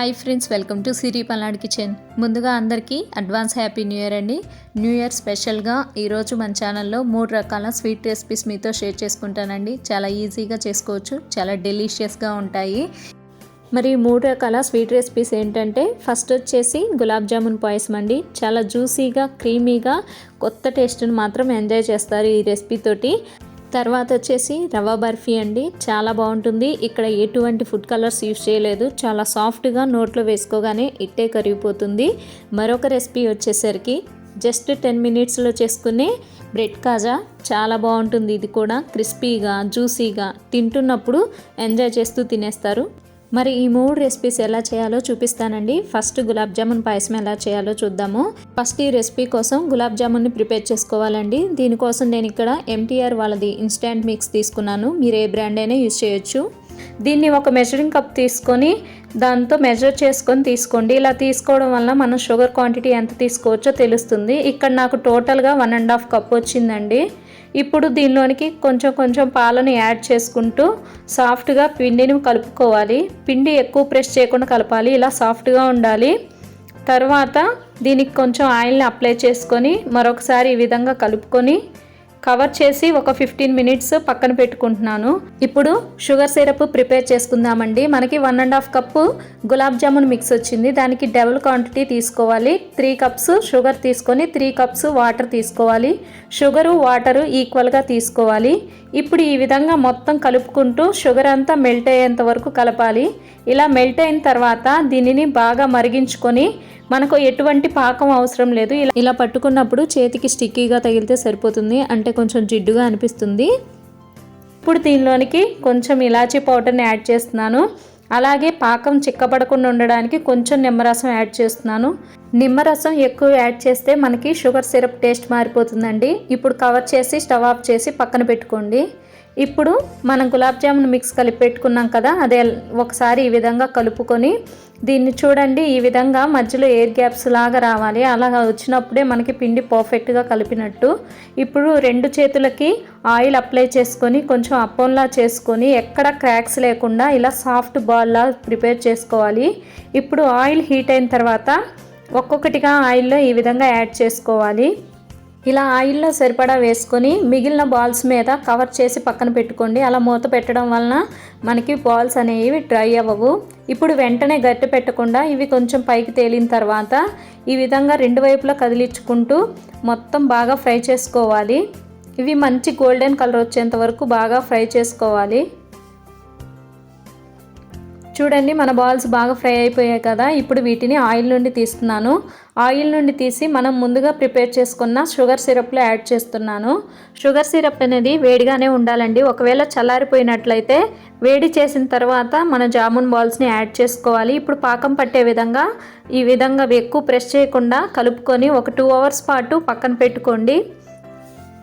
Hi friends welcome to Siri Palnadu kitchen. ముందుగా అందరికీ advance happy new year అండి. New year స్పెషల్గా ఈరోజు మన ఛానల్లో మూడు రకాల స్వీట్ రెసిపీస్ మీతో షేర్ చేసుకుంటానండి. చాలా ఈజీగా చేసుకోవచ్చు చాలా డెలిషియస్గా ఉంటాయి. మరి మూడు రకాల స్వీట్ రెసిపీస్ ఏంటంటే ఫస్ట్ వచ్చేసి గులాబ్ జామున్ పాయసం అండి. చాలా జ్యూసీగా క్రీమీగా కొత్త టేస్ట్ని మాత్రం ఎంజాయ్ చేస్తారు ఈ రెసిపీతోటి తర్వాత వచ్చేసి రవ్వ బర్ఫీ అండి. చాలా బాగుంటుంది. ఇక్కడ ఎటువంటి ఫుడ్ కలర్స్ యూజ్ చేయలేదు. చాలా సాఫ్ట్గా నోట్లో వేసుకోగానే ఇట్టే కరిగిపోతుంది. మరొక రెసిపీ వచ్చేసరికి జస్ట్ టెన్ మినిట్స్లో చేసుకునే బ్రెడ్ కాజా. చాలా బాగుంటుంది. ఇది కూడా క్రిస్పీగా జ్యూసీగా తింటున్నప్పుడు ఎంజాయ్ చేస్తూ తినేస్తారు. మరి ఈ మూడు రెసిపీస్ ఎలా చేయాలో చూపిస్తానండి. ఫస్ట్ గులాబ్ జామున్ పాయసం ఎలా చేయాలో చూద్దాము. ఫస్ట్ ఈ రెసిపీ కోసం గులాబ్ జామున్ని ప్రిపేర్ చేసుకోవాలండి. దీనికోసం నేను ఇక్కడ ఎంటీఆర్ వాళ్ళది ఇన్స్టాంట్ మిక్స్ తీసుకున్నాను. మీరు ఏ బ్రాండ్ అయినా యూజ్ చేయొచ్చు. దీన్ని ఒక మెజరింగ్ కప్ తీసుకొని దాంతో మెజర్ చేసుకొని తీసుకోండి. ఇలా తీసుకోవడం వల్ల మనం షుగర్ క్వాంటిటీ ఎంత తీసుకోవచ్చో తెలుస్తుంది. ఇక్కడ నాకు టోటల్గా వన్ అండ్ హాఫ్ కప్ వచ్చిందండి. ఇప్పుడు దీనిలోనికి కొంచెం కొంచెం పాలను యాడ్ చేసుకుంటూ సాఫ్ట్గా పిండిని కలుపుకోవాలి. పిండి ఎక్కువ ప్రెస్ చేయకుండా కలపాలి. ఇలా సాఫ్ట్గా ఉండాలి. తర్వాత దీనికి కొంచెం ఆయిల్ని అప్లై చేసుకొని మరొకసారి ఈ విధంగా కలుపుకొని కవర్ చేసి ఒక ఫిఫ్టీన్ మినిట్స్ పక్కన పెట్టుకుంటున్నాను. ఇప్పుడు షుగర్ సిరప్ ప్రిపేర్ చేసుకుందామండి. మనకి one and half cup gulab jamun mix వచ్చింది. దానికి డబుల్ క్వాంటిటీ తీసుకోవాలి. త్రీ కప్స్ షుగర్ తీసుకొని త్రీ కప్స్ వాటర్ తీసుకోవాలి. షుగరు వాటరు ఈక్వల్గా తీసుకోవాలి. ఇప్పుడు ఈ విధంగా మొత్తం కలుపుకుంటూ షుగర్ అంతా మెల్ట్ అయ్యేంత వరకు కలపాలి. ఇలా మెల్ట్ అయిన తర్వాత దీనిని బాగా మరిగించుకొని మనకు ఎటువంటి పాకం అవసరం లేదు. ఇలా ఇలా పట్టుకున్నప్పుడు చేతికి స్టిక్కీగా తగిలితే సరిపోతుంది. అంటే కొంచెం జిడ్డుగా అనిపిస్తుంది. ఇప్పుడు దీనిలోనికి కొంచెం ఇలాచీ పౌడర్ని యాడ్ చేస్తున్నాను. అలాగే పాకం చిక్కబడకుండా ఉండడానికి కొంచెం నిమ్మరసం యాడ్ చేస్తున్నాను. నిమ్మరసం ఎక్కువ యాడ్ చేస్తే మనకి షుగర్ సిరప్ టేస్ట్ మారిపోతుందండి. ఇప్పుడు కవర్ చేసి స్టవ్ ఆఫ్ చేసి పక్కన పెట్టుకోండి. ఇప్పుడు మనం గులాబ్ జామున్ మిక్స్ కలిపి పెట్టుకున్నాం కదా అదే ఒకసారి ఈ విధంగా కలుపుకొని దీన్ని చూడండి ఈ విధంగా మధ్యలో ఎయిర్ గ్యాప్స్ లాగా రావాలి. అలా వచ్చినప్పుడే మనకి పిండి పర్ఫెక్ట్గా కలిపినట్టు. ఇప్పుడు రెండు చేతులకి ఆయిల్ అప్లై చేసుకొని కొంచెం అప్పంలా చేసుకొని ఎక్కడ క్రాక్స్ లేకుండా ఇలా సాఫ్ట్ బాల్లా ప్రిపేర్ చేసుకోవాలి. ఇప్పుడు ఆయిల్ హీట్ అయిన తర్వాత ఒక్కొక్కటిగా ఆయిల్లో ఈ విధంగా యాడ్ చేసుకోవాలి. ఇలా ఆయిల్లో సరిపడా వేసుకొని మిగిలిన బాల్స్ మీద కవర్ చేసి పక్కన పెట్టుకోండి. అలా మూత పెట్టడం వలన మనకి బాల్స్ అనేవి డ్రై అవ్వవు. ఇప్పుడు వెంటనే గట్టి పెట్టకుండా ఇవి కొంచెం పైకి తేలిన తర్వాత ఈ విధంగా రెండు వైపులా కదిలించుకుంటూ మొత్తం బాగా ఫ్రై చేసుకోవాలి. ఇవి మంచి గోల్డెన్ కలర్ వచ్చేంత వరకు బాగా ఫ్రై చేసుకోవాలి. చూడండి మన బాల్స్ బాగా ఫ్రై అయిపోయాయి కదా. ఇప్పుడు వీటిని ఆయిల్ నుండి తీస్తున్నాను ఆయిల్ నుండి తీసి మనం ముందుగా ప్రిపేర్ చేసుకున్న షుగర్ సిరప్లో యాడ్ చేస్తున్నాను. షుగర్ సిరప్ అనేది వేడిగానే ఉండాలండి. ఒకవేళ చల్లారిపోయినట్లయితే వేడి చేసిన తర్వాత మన జామున్ బాల్స్ని యాడ్ చేసుకోవాలి. ఇప్పుడు పాకం పట్టే విధంగా ఈ విధంగా ఎక్కువ ప్రెస్ చేయకుండా కలుపుకొని ఒక టూ అవర్స్ పాటు పక్కన పెట్టుకోండి.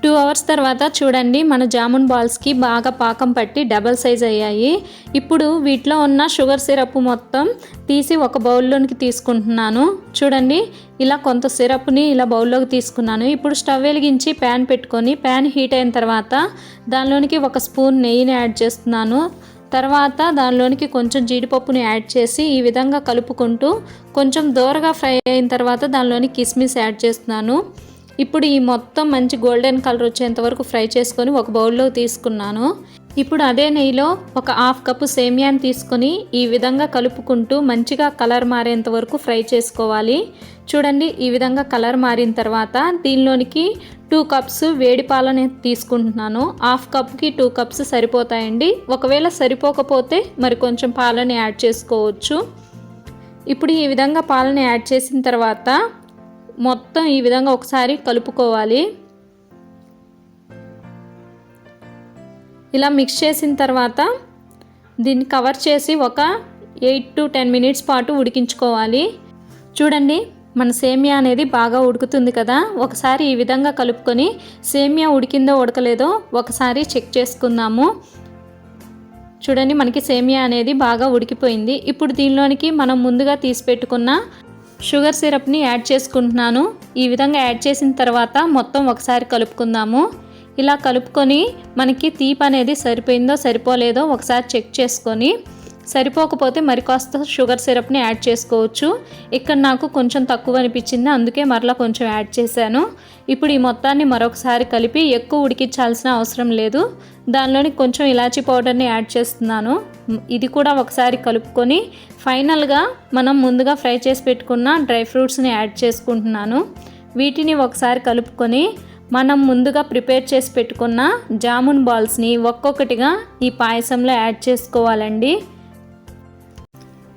టూ అవర్స్ తర్వాత చూడండి మన జామున్ బాల్స్కి బాగా పాకం పట్టి డబల్ సైజ్ అయ్యాయి. ఇప్పుడు వీటిలో ఉన్న షుగర్ సిరప్ మొత్తం తీసి ఒక బౌల్లోనికి తీసుకుంటున్నాను. చూడండి ఇలా కొంత సిరప్ని ఇలా బౌల్లోకి తీసుకున్నాను. ఇప్పుడు స్టవ్ వెలిగించి ప్యాన్ పెట్టుకొని ప్యాన్ హీట్ అయిన తర్వాత దానిలోనికి ఒక స్పూన్ నెయ్యిని యాడ్ చేస్తున్నాను. తర్వాత దానిలోనికి కొంచెం జీడిపప్పుని యాడ్ చేసి ఈ విధంగా కలుపుకుంటూ కొంచెం దోరగా ఫ్రై అయిన తర్వాత దానిలోని కిస్మిస్ యాడ్ చేస్తున్నాను. ఇప్పుడు ఈ మొత్తం మంచి గోల్డెన్ కలర్ వచ్చేంత వరకు ఫ్రై చేసుకొని ఒక బౌల్లో తీసుకున్నాను. ఇప్పుడు అదే నెయ్యిలో ఒక హాఫ్ కప్పు సేమియాని తీసుకొని ఈ విధంగా కలుపుకుంటూ మంచిగా కలర్ మారేంత వరకు ఫ్రై చేసుకోవాలి. చూడండి ఈ విధంగా కలర్ మారిన తర్వాత దీనిలోనికి టూ కప్స్ వేడి పాలని తీసుకుంటున్నాను. హాఫ్ కప్కి టూ కప్స్ సరిపోతాయండి. ఒకవేళ సరిపోకపోతే మరి కొంచెం పాలని యాడ్ చేసుకోవచ్చు. ఇప్పుడు ఈ విధంగా పాలని యాడ్ చేసిన తర్వాత మొత్తం ఈ విధంగా ఒకసారి కలుపుకోవాలి. ఇలా మిక్స్ చేసిన తర్వాత దీన్ని కవర్ చేసి ఒక ఎయిట్ టు టెన్ మినిట్స్ పాటు ఉడికించుకోవాలి. చూడండి మన సేమియా అనేది బాగా ఉడుకుతుంది కదా. ఒకసారి ఈ విధంగా కలుపుకొని సేమియా ఉడికిందో ఉడకలేదో ఒకసారి చెక్ చేసుకుందాము. చూడండి మనకి సేమియా అనేది బాగా ఉడికిపోయింది. ఇప్పుడు దీనిలోనికి మనం ముందుగా తీసి పెట్టుకున్న షుగర్ సిరప్ని యాడ్ చేసుకుంటున్నాను. ఈ విధంగా యాడ్ చేసిన తర్వాత మొత్తం ఒకసారి కలుపుకుందాము. ఇలా కలుపుకొని మనకి తీపి అనేది సరిపోయిందో సరిపోలేదో ఒకసారి చెక్ చేసుకొని సరిపోకపోతే మరి కాస్త షుగర్ సిరప్ని యాడ్ చేసుకోవచ్చు. ఇక్కడ నాకు కొంచెం తక్కువ అనిపించింది అందుకే మరలా కొంచెం యాడ్ చేశాను. ఇప్పుడు ఈ మొత్తాన్ని మరొకసారి కలిపి ఎక్కువ ఉడికించాల్సిన అవసరం లేదు. దానిలోని కొంచెం ఇలాచీ పౌడర్ని యాడ్ చేస్తున్నాను. ఇది కూడా ఒకసారి కలుపుకొని ఫైనల్గా మనం ముందుగా ఫ్రై చేసి పెట్టుకున్న డ్రై ఫ్రూట్స్ని యాడ్ చేసుకుంటున్నాను. వీటిని ఒకసారి కలుపుకొని మనం ముందుగా ప్రిపేర్ చేసి పెట్టుకున్న జామున్ బాల్స్ని ఒక్కొక్కటిగా ఈ పాయసంలో యాడ్ చేసుకోవాలండి.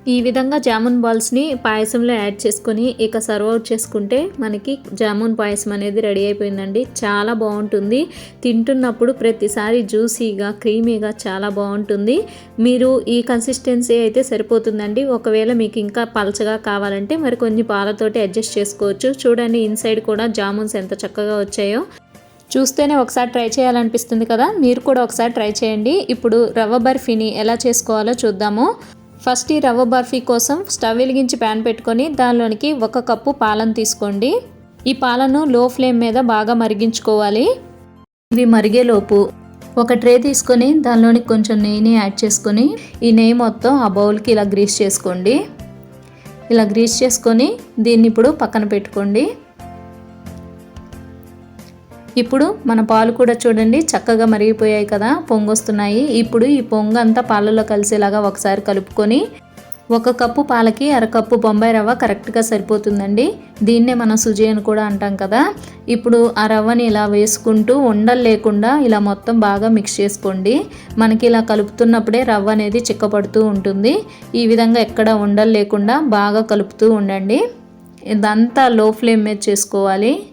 ఈ విధంగా జామున్ బాల్స్ని పాయసంలో యాడ్ చేసుకొని ఇక సర్వ్ అవుట్ చేసుకుంటే మనకి జామున్ పాయసం అనేది రెడీ అయిపోయిందండి. చాలా బాగుంటుంది. తింటున్నప్పుడు ప్రతిసారి జ్యూసీగా క్రీమీగా చాలా బాగుంటుంది. మీరు ఈ కన్సిస్టెన్సీ అయితే సరిపోతుందండి. ఒకవేళ మీకు ఇంకా పలచగా కావాలంటే మరి కొన్ని పాలతోటి అడ్జస్ట్ చేసుకోవచ్చు. చూడండి ఇన్సైడ్ కూడా జామున్స్ ఎంత చక్కగా వచ్చాయో. చూస్తేనే ఒకసారి ట్రై చేయాలనిపిస్తుంది కదా. మీరు కూడా ఒకసారి ట్రై చేయండి. ఇప్పుడు రవ్వ బర్ఫీని ఎలా చేసుకోవాలో చూద్దాము. ఫస్ట్ ఈ రవ్వ బర్ఫీ కోసం స్టవ్ వెలిగించి ప్యాన్ పెట్టుకొని దానిలోనికి ఒక కప్పు పాలను తీసుకోండి. ఈ పాలను లో ఫ్లేమ్ మీద బాగా మరిగించుకోవాలి. ఇవి మరిగేలోపు ఒక ట్రే తీసుకొని దానిలోనికి కొంచెం నెయ్యిని యాడ్ చేసుకొని ఈ నెయ్యి మొత్తం ఆ బౌల్కి ఇలా గ్రీస్ చేసుకోండి. ఇలా గ్రీస్ చేసుకొని దీన్ని ఇప్పుడు పక్కన పెట్టుకోండి. ఇప్పుడు మన పాలు కూడా చూడండి చక్కగా మరిగిపోయాయి కదా పొంగొస్తున్నాయి. ఇప్పుడు ఈ పొంగ అంతా పాలలో కలిసేలాగా ఒకసారి కలుపుకొని ఒక కప్పు పాలకి అరకప్పు బొంబాయి రవ్వ కరెక్ట్గా సరిపోతుందండి. దీన్నే మనం సుజీ అని కూడా అంటాం కదా. ఇప్పుడు ఆ రవ్వని ఇలా వేసుకుంటూ ఉండలు లేకుండా ఇలా మొత్తం బాగా మిక్స్ చేసుకోండి. మనకి ఇలా కలుపుతున్నప్పుడే రవ్వ అనేది చిక్కపడుతూ ఉంటుంది. ఈ విధంగా ఎక్కడ ఉండలు లేకుండా బాగా కలుపుతూ ఉండండి. ఇదంతా లో ఫ్లేమ్ మీద చేసుకోవాలి.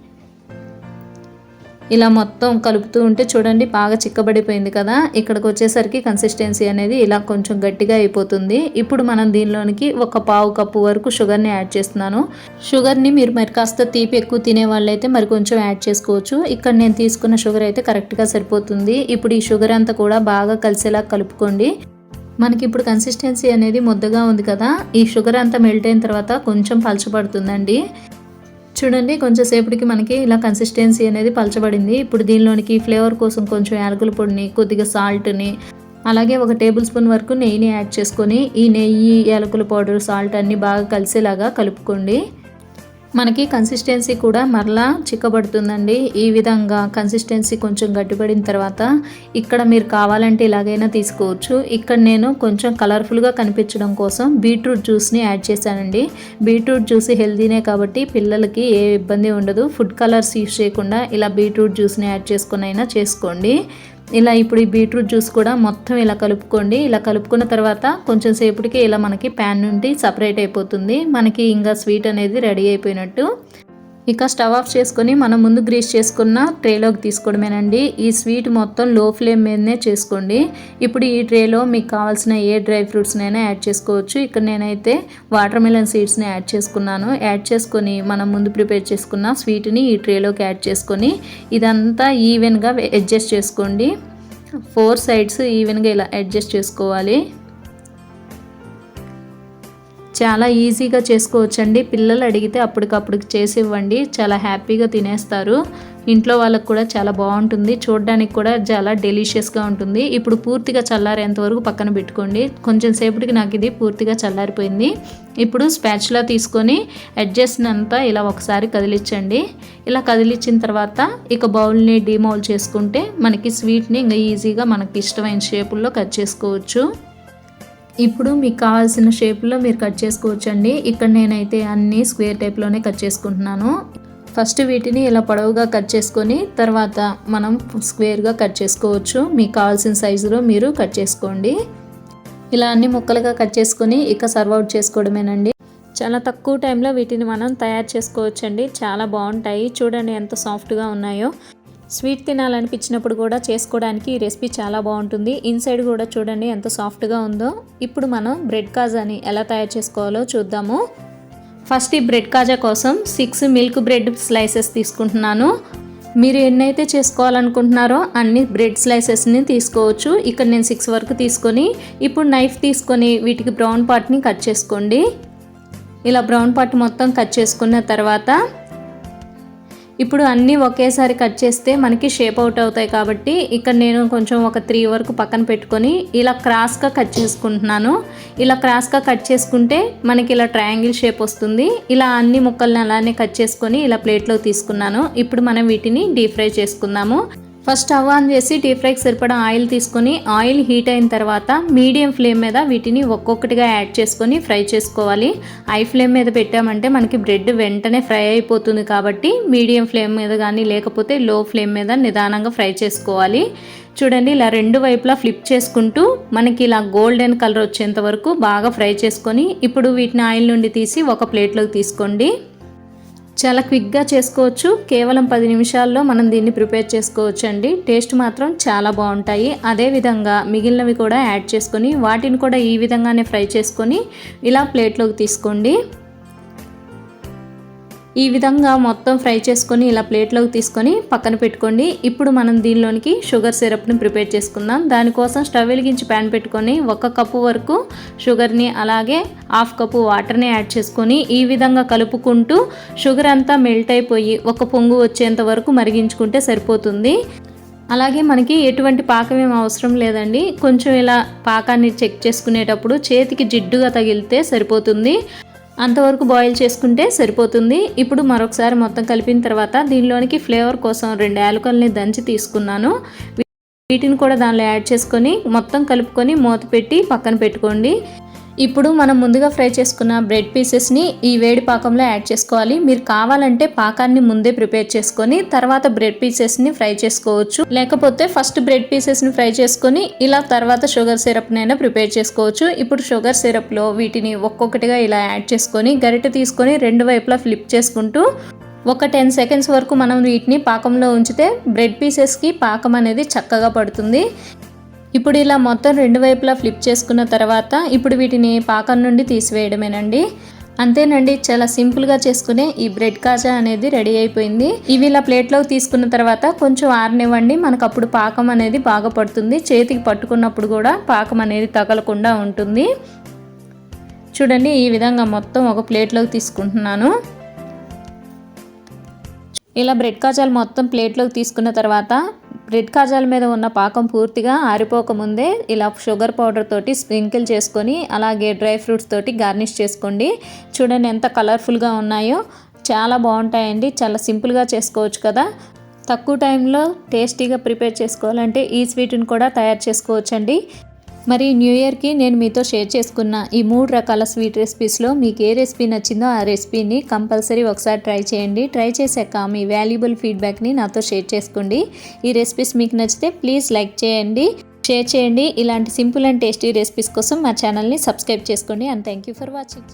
ఇలా మొత్తం కలుపుతూ ఉంటే చూడండి బాగా చిక్కబడిపోయింది కదా. ఇక్కడికి వచ్చేసరికి కన్సిస్టెన్సీ అనేది ఇలా కొంచెం గట్టిగా అయిపోతుంది. ఇప్పుడు మనం దీనిలోనికి ఒక పావు కప్పు వరకు షుగర్ని యాడ్ చేస్తున్నాను. షుగర్ని మీరు మరి కాస్త తీపి ఎక్కువ తినే వాళ్ళైతే మరి కొంచెం యాడ్ చేసుకోవచ్చు. ఇక్కడ నేను తీసుకున్న షుగర్ అయితే కరెక్ట్గా సరిపోతుంది. ఇప్పుడు ఈ షుగర్ అంతా కూడా బాగా కలిసేలా కలుపుకోండి. మనకి ఇప్పుడు కన్సిస్టెన్సీ అనేది ముద్దగా ఉంది కదా. ఈ షుగర్ అంతా మెల్ట్ అయిన తర్వాత కొంచెం పలచబడుతుందండి. చూడండి కొంచెం సేపటికి మనకి ఇలా కన్సిస్టెన్సీ అనేది పలచబడింది. ఇప్పుడు దీనిలోనికి ఫ్లేవర్ కోసం కొంచెం యాలకుల పొడిని కొద్దిగా సాల్ట్ని అలాగే ఒక టేబుల్ స్పూన్ వరకు నెయ్యిని యాడ్ చేసుకొని ఈ నెయ్యి యాలకుల పౌడర్ సాల్ట్ అన్నీ బాగా కలిసేలాగా కలుపుకోండి. మనకి కన్సిస్టెన్సీ కూడా మరలా చిక్కబడుతుందండి. ఈ విధంగా కన్సిస్టెన్సీ కొంచెం గట్టిపడిన తర్వాత ఇక్కడ మీరు కావాలంటే ఇలాగైనా తీసుకోవచ్చు. ఇక్కడ నేను కొంచెం కలర్ఫుల్గా కనిపించడం కోసం బీట్రూట్ జ్యూస్ని యాడ్ చేశానండి. బీట్రూట్ జ్యూస్ హెల్దీనే కాబట్టి పిల్లలకి ఏ ఇబ్బంది ఉండదు. ఫుడ్ కలర్స్ యూస్ చేయకుండా ఇలా బీట్రూట్ జ్యూస్ని యాడ్ చేసుకుని అయినా చేసుకోండి. ఇలా ఇప్పుడు ఈ బీట్రూట్ జ్యూస్ కూడా మొత్తం ఇలా కలుపుకోండి. ఇలా కలుపుకున్న తర్వాత కొంచెం సేపటికి ఇలా మనకి ప్యాన్ నుండి సపరేట్ అయిపోతుంది. మనకి ఇంకా స్వీట్ అనేది రెడీ అయిపోయినట్టు. ఇక స్టవ్ ఆఫ్ చేసుకొని మనం ముందు గ్రీస్ చేసుకున్న ట్రేలోకి తీసుకోవడమేనండి. ఈ స్వీట్ మొత్తం లో ఫ్లేమ్ మీదనే చేసుకోండి. ఇప్పుడు ఈ ట్రేలో మీకు కావాల్సిన ఏ డ్రై ఫ్రూట్స్నైనా యాడ్ చేసుకోవచ్చు. ఇక్కడ నేనైతే వాటర్ మిలన్ సీడ్స్ని యాడ్ చేసుకున్నాను. యాడ్ చేసుకొని మనం ముందు ప్రిపేర్ చేసుకున్న స్వీట్ని ఈ ట్రేలోకి యాడ్ చేసుకొని ఇదంతా ఈవెన్గా అడ్జస్ట్ చేసుకోండి. ఫోర్ సైడ్స్ ఈవెన్గా ఇలా అడ్జస్ట్ చేసుకోవాలి. చాలా ఈజీగా చేసుకోవచ్చండి. పిల్లలు అడిగితే అప్పటికప్పుడు చేసి ఇవ్వండి చాలా హ్యాపీగా తినేస్తారు. ఇంట్లో వాళ్ళకు కూడా చాలా బాగుంటుంది. చూడడానికి కూడా చాలా డెలిషియస్గా ఉంటుంది. ఇప్పుడు పూర్తిగా చల్లారేంత వరకు పక్కన పెట్టుకోండి. కొంచెం సేపటికి నాకు ఇది పూర్తిగా చల్లారిపోయింది. ఇప్పుడు స్పాచ్లా తీసుకొని అడ్జస్ట్ అంతా ఇలా ఒకసారి కదిలించండి ఇలా కదిలించిన తర్వాత ఇక బౌల్ని డిమౌల్ చేసుకుంటే మనకి స్వీట్ని ఇంకా ఈజీగా మనకి ఇష్టమైన షేపుల్లో కట్ చేసుకోవచ్చు. ఇప్పుడు మీకు కావాల్సిన షేప్లో మీరు కట్ చేసుకోవచ్చండి. ఇక్కడ నేనైతే అన్నీ స్క్వేర్ టైప్లోనే కట్ చేసుకుంటున్నాను. ఫస్ట్ వీటిని ఇలా పొడవుగా కట్ చేసుకొని తర్వాత మనం స్క్వేర్గా కట్ చేసుకోవచ్చు. మీకు కావాల్సిన సైజులో మీరు కట్ చేసుకోండి. ఇలా అన్ని ముక్కలుగా కట్ చేసుకొని ఇక సర్వ్ అవుట్ చేసుకోవడమేనండి. చాలా తక్కువ టైంలో వీటిని మనం తయారు చేసుకోవచ్చండి. చాలా బాగుంటాయి. చూడండి ఎంత సాఫ్ట్గా ఉన్నాయో. స్వీట్ తినాలనిపించినప్పుడు కూడా చేసుకోవడానికి ఈ రెసిపీ చాలా బాగుంటుంది. ఇన్సైడ్ కూడా చూడండి ఎంత సాఫ్ట్గా ఉందో. ఇప్పుడు మనం బ్రెడ్ కాజాని ఎలా తయారు చేసుకోవాలో చూద్దాము. ఫస్ట్ ఈ బ్రెడ్ కాజా కోసం సిక్స్ మిల్క్ బ్రెడ్ స్లైసెస్ తీసుకుంటున్నాను. మీరు ఎన్నైతే చేసుకోవాలనుకుంటున్నారో అన్ని బ్రెడ్ స్లైసెస్ని తీసుకోవచ్చు. ఇక్కడ నేను సిక్స్ వరకు తీసుకొని ఇప్పుడు నైఫ్ తీసుకొని వీటికి బ్రౌన్ పార్ట్ని కట్ చేసుకోండి. ఇలా బ్రౌన్ పార్ట్ మొత్తం కట్ చేసుకున్న తర్వాత ఇప్పుడు అన్నీ ఒకేసారి కట్ చేస్తే మనకి షేప్ అవుట్ అవుతాయి కాబట్టి ఇక్కడ నేను కొంచెం ఒక త్రీ వరకు పక్కన పెట్టుకొని ఇలా క్రాస్గా కట్ చేసుకుంటున్నాను. ఇలా క్రాస్గా కట్ చేసుకుంటే మనకి ఇలా ట్రయాంగిల్ షేప్ వస్తుంది. ఇలా అన్ని ముక్కల్ని అలానే కట్ చేసుకొని ఇలా ప్లేట్లో తీసుకున్నాను. ఇప్పుడు మనం వీటిని డీప్ ఫ్రై చేసుకుందాము. ఫస్ట్ స్టవ్ ఆన్ చేసి డీప్ ఫ్రైకి సరిపడా ఆయిల్ తీసుకొని ఆయిల్ హీట్ అయిన తర్వాత మీడియం ఫ్లేమ్ మీద వీటిని ఒక్కొక్కటిగా యాడ్ చేసుకొని ఫ్రై చేసుకోవాలి. హై ఫ్లేమ్ మీద పెట్టామంటే మనకి బ్రెడ్ వెంటనే ఫ్రై అయిపోతుంది కాబట్టి మీడియం ఫ్లేమ్ మీద కానీ లేకపోతే లో ఫ్లేమ్ మీద నిదానంగా ఫ్రై చేసుకోవాలి. చూడండి ఇలా రెండు వైపులా ఫ్లిప్ చేసుకుంటూ మనకి ఇలా గోల్డెన్ కలర్ వచ్చేంత వరకు బాగా ఫ్రై చేసుకొని ఇప్పుడు వీటిని ఆయిల్ నుండి తీసి ఒక ప్లేట్లోకి తీసుకోండి. చాలా క్విక్గా చేసుకోవచ్చు. కేవలం పది నిమిషాల్లో మనం దీన్ని ప్రిపేర్ చేసుకోవచ్చు అండి టేస్ట్ మాత్రం చాలా బాగుంటాయి. అదేవిధంగా మిగిలినవి కూడా యాడ్ చేసుకొని వాటిని కూడా ఈ విధంగానే ఫ్రై చేసుకొని ఇలా ప్లేట్లోకి తీసుకోండి. ఈ విధంగా మొత్తం ఫ్రై చేసుకొని ఇలా ప్లేట్లోకి తీసుకొని పక్కన పెట్టుకోండి. ఇప్పుడు మనం దీనిలోనికి షుగర్ సిరప్ని ప్రిపేర్ చేసుకుందాం. దానికోసం స్టవ్ వెలిగించి ప్యాన్ పెట్టుకొని ఒక కప్పు వరకు షుగర్ని అలాగే హాఫ్ కప్పు వాటర్ని యాడ్ చేసుకొని ఈ విధంగా కలుపుకుంటూ షుగర్ అంతా మెల్ట్ అయిపోయి ఒక పొంగు వచ్చేంత వరకు మరిగించుకుంటే సరిపోతుంది. అలాగే మనకి ఎటువంటి పాకం ఏం అవసరం లేదండి. కొంచెం ఇలా పాకాన్ని చెక్ చేసుకునేటప్పుడు చేతికి జిడ్డుగా తగిలితే సరిపోతుంది. అంతవరకు బాయిల్ చేసుకుంటే సరిపోతుంది. ఇప్పుడు మరొకసారి మొత్తం కలిపిన తర్వాత దీనిలోనికి ఫ్లేవర్ కోసం రెండు యాలకల్ని దంచి తీసుకున్నాను. వీటిని కూడా దానిలో యాడ్ చేసుకొని మొత్తం కలుపుకొని మూత పెట్టి పక్కన పెట్టుకోండి. ఇప్పుడు మనం ముందుగా ఫ్రై చేసుకున్న బ్రెడ్ పీసెస్ని ఈ వేడి పాకంలో యాడ్ చేసుకోవాలి. మీరు కావాలంటే పాకాన్ని ముందే ప్రిపేర్ చేసుకొని తర్వాత బ్రెడ్ పీసెస్ని ఫ్రై చేసుకోవచ్చు. లేకపోతే ఫస్ట్ బ్రెడ్ పీసెస్ని ఫ్రై చేసుకొని ఇలా తర్వాత షుగర్ సిరప్నైనా ప్రిపేర్ చేసుకోవచ్చు. ఇప్పుడు షుగర్ సిరప్లో వీటిని ఒక్కొక్కటిగా ఇలా యాడ్ చేసుకొని గరిటె తీసుకొని రెండు వైపులా ఫ్లిప్ చేసుకుంటూ ఒక టెన్ సెకండ్స్ వరకు మనం వీటిని పాకంలో ఉంచితే బ్రెడ్ పీసెస్కి పాకం అనేది చక్కగా పడుతుంది. ఇప్పుడు ఇలా మొత్తం రెండు వైపులా ఫ్లిప్ చేసుకున్న తర్వాత ఇప్పుడు వీటిని పాకం నుండి తీసివేయడమేనండి. అంతేనండి చాలా సింపుల్గా చేసుకునే ఈ బ్రెడ్ కాజా అనేది రెడీ అయిపోయింది. ఇవి ఇలా ప్లేట్లోకి తీసుకున్న తర్వాత కొంచెం ఆరనివ్వండి మనకు అప్పుడు పాకం అనేది బాగా పడుతుంది. చేతికి పట్టుకున్నప్పుడు కూడా పాకం అనేది తగలకుండా ఉంటుంది. చూడండి ఈ విధంగా మొత్తం ఒక ప్లేట్లోకి తీసుకుంటున్నాను. ఇలా బ్రెడ్ కాజాలు మొత్తం ప్లేట్లోకి తీసుకున్న తర్వాత బ్రెడ్ కాజాల మీద ఉన్న పాకం పూర్తిగా ఆరిపోకముందే ఇలా షుగర్ పౌడర్ తోటి స్ప్రింకిల్ చేసుకొని అలాగే డ్రై ఫ్రూట్స్ తోటి గార్నిష్ చేసుకోండి. చూడండి ఎంత కలర్ఫుల్గా ఉన్నాయో. చాలా బాగుంటాయండి. చాలా సింపుల్గా చేసుకోవచ్చు కదా. తక్కువ టైంలో టేస్టీగా ప్రిపేర్ చేసుకోవాలంటే ఈ స్వీట్ని కూడా తయారు చేసుకోవచ్చండి. మరి న్యూ ఇయర్కి నేను మీతో షేర్ చేసుకున్న ఈ మూడు రకాల స్వీట్ రెసిపీస్లో మీకు ఏ రెసిపీ నచ్చిందో ఆ రెసిపీని కంపల్సరీ ఒకసారి ట్రై చేయండి. ట్రై చేశాక మీ వాల్యుబుల్ ఫీడ్బ్యాక్ని నాతో షేర్ చేసుకోండి. ఈ రెసిపీస్ మీకు నచ్చితే ప్లీజ్ లైక్ చేయండి షేర్ చేయండి. ఇలాంటి సింపుల్ అండ్ టేస్టీ రెసిపీస్ కోసం మా ఛానల్ని సబ్స్క్రైబ్ చేసుకోండి. And thank you for watching.